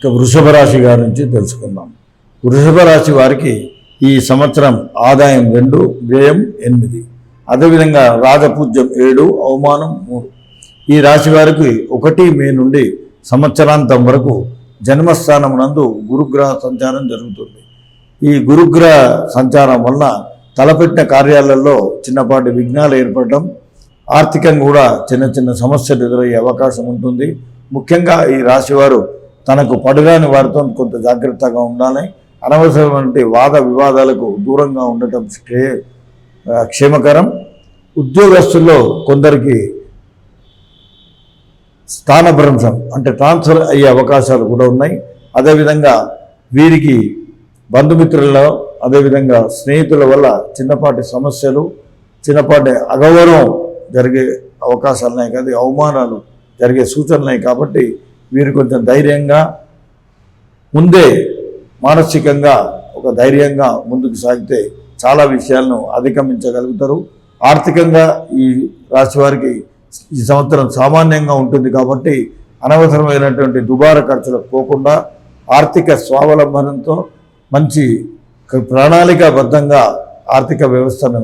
ఇక వృషభ రాశి గారి నుంచి తెలుసుకుందాం. వృషభ రాశి వారికి ఈ సంవత్సరం ఆదాయం రెండు వ్యయం ఎనిమిది. అదేవిధంగా రాజపూజ్యం ఏడు అవమానం మూడు. ఈ రాశి వారికి ఒకటి మే నుండి సంవత్సరాంతం వరకు జన్మస్థానం నందు గురుగ్రహ సంచారం జరుగుతుంది. ఈ గురుగ్రహ సంచారం వలన తలపెట్టిన కార్యాలలో చిన్నపాటి విఘ్నాలు ఏర్పడడం ఆర్థికంగా కూడా చిన్న చిన్న సమస్యలు ఎదురయ్యే అవకాశం ఉంటుంది. ముఖ్యంగా ఈ రాశివారు తనకు పడుగాని వారితో కొంత జాగ్రత్తగా ఉండాలి. అనవసరమైన వాద వివాదాలకు దూరంగా ఉండటం క్షే క్షేమకరం. ఉద్యోగస్తుల్లో కొందరికి స్థానభ్రంశం అంటే ట్రాన్స్ఫర్ అయ్యే అవకాశాలు కూడా ఉన్నాయి. అదేవిధంగా వీరికి బంధుమిత్రులలో అదేవిధంగా స్నేహితుల వల్ల చిన్నపాటి సమస్యలు చిన్నపాటి అగౌరవం జరిగే అవకాశాలు ఉన్నాయి. అవమానాలు జరిగే సూచనలు ఉన్నాయి కాబట్టి వీరు కొంచెం ధైర్యంగా ముందే మానసికంగా ఒక ధైర్యంగా ముందుకు సాగితే చాలా విషయాలను అధిగమించగలుగుతారు. ఆర్థికంగా ఈ రాశి వారికి ఈ సంవత్సరం సామాన్యంగా ఉంటుంది కాబట్టి అనవసరమైనటువంటి దుబార ఖర్చులకు పోకుండా ఆర్థిక స్వావలంబనంతో మంచి ప్రణాళికాబద్ధంగా ఆర్థిక వ్యవస్థను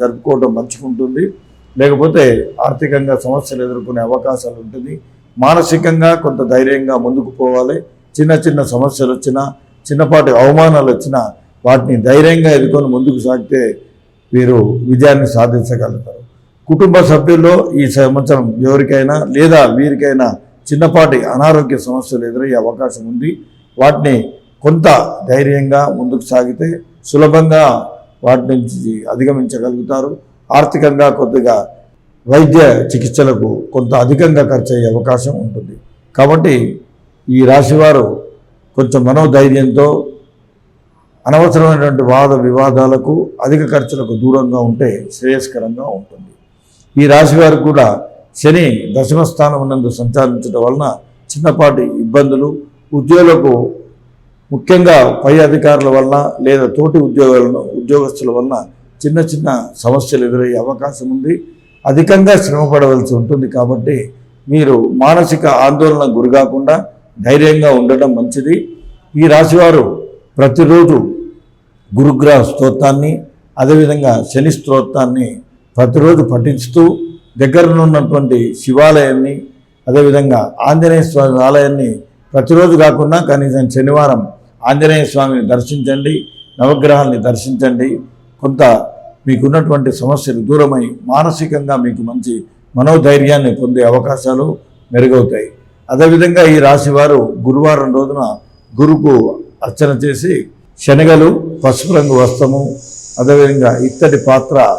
జరుపుకోవడం మంచిగా ఉంటుంది లేకపోతే ఆర్థికంగా సమస్యలు ఎదుర్కొనే అవకాశాలు ఉంటుంది. మానసికంగా కొంత ధైర్యంగా ముందుకు పోవాలి. చిన్న చిన్న సమస్యలు వచ్చినా చిన్నపాటి అవమానాలు వచ్చినా వాటిని ధైర్యంగా ఎదుర్కొని ముందుకు సాగితే వీరు విజయాన్ని సాధించగలుగుతారు. కుటుంబ సభ్యుల్లో ఈ సంవత్సరం ఎవరికైనా లేదా వీరికైనా చిన్నపాటి అనారోగ్య సమస్యలు ఎదురయ్యే అవకాశం ఉంది. వాటిని కొంత ధైర్యంగా ముందుకు సాగితే సులభంగా వాటి నుంచి అధిగమించగలుగుతారు. ఆర్థికంగా కొద్దిగా వైద్య చికిత్సలకు కొంత అధికంగా ఖర్చు అయ్యే అవకాశం ఉంటుంది. కాబట్టి ఈ రాశివారు కొంచెం మనోధైర్యంతో అనవసరమైనటువంటి వాద వివాదాలకు అధిక ఖర్చులకు దూరంగా ఉంటే శ్రేయస్కరంగా ఉంటుంది. ఈ రాశి కూడా శని దశమ స్థానం నందు సంచారించడం వలన చిన్నపాటి ఇబ్బందులు ఉద్యోగులకు ముఖ్యంగా పై అధికారుల వలన లేదా తోటి ఉద్యోగాలను ఉద్యోగస్తుల వలన చిన్న చిన్న సమస్యలు ఎదురయ్యే అవకాశం ఉంది. అధికంగా శ్రమపడవలసి ఉంటుంది కాబట్టి మీరు మానసిక ఆందోళన గురికాకుండా ధైర్యంగా ఉండటం మంచిది. ఈ రాశివారు ప్రతిరోజు గురుగ్రహ స్తోత్రాన్ని అదేవిధంగా శని స్తోత్రాన్ని ప్రతిరోజు పఠించుతూ దగ్గరనున్నటువంటి శివాలయాన్ని అదేవిధంగా ఆంజనేయ స్వామి ఆలయాన్ని ప్రతిరోజు కాకుండా కనీసం శనివారం ఆంజనేయ స్వామిని దర్శించండి నవగ్రహాల్ని దర్శించండి. కొంత మీకున్నటువంటి సమస్యలు దూరమై మానసికంగా మీకు మంచి మనోధైర్యాన్ని పొందే అవకాశాలు మెరుగవుతాయి. అదేవిధంగా ఈ రాశి వారు గురువారం రోజున గురుకు అర్చన చేసి శనగలు పసుపు రంగు వస్త్రము అదేవిధంగా ఇత్తడి పాత్ర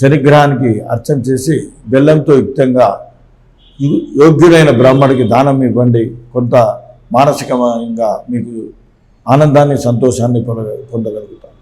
శనిగ్రహానికి అర్చన చేసి బెల్లంతో యుక్తంగా యు- యోగ్యుడైన బ్రాహ్మడికి దానం ఇవ్వండి. కొంత మానసికంగా మీకు ఆనందాన్ని సంతోషాన్ని పొంద పొందగలుగుతారు.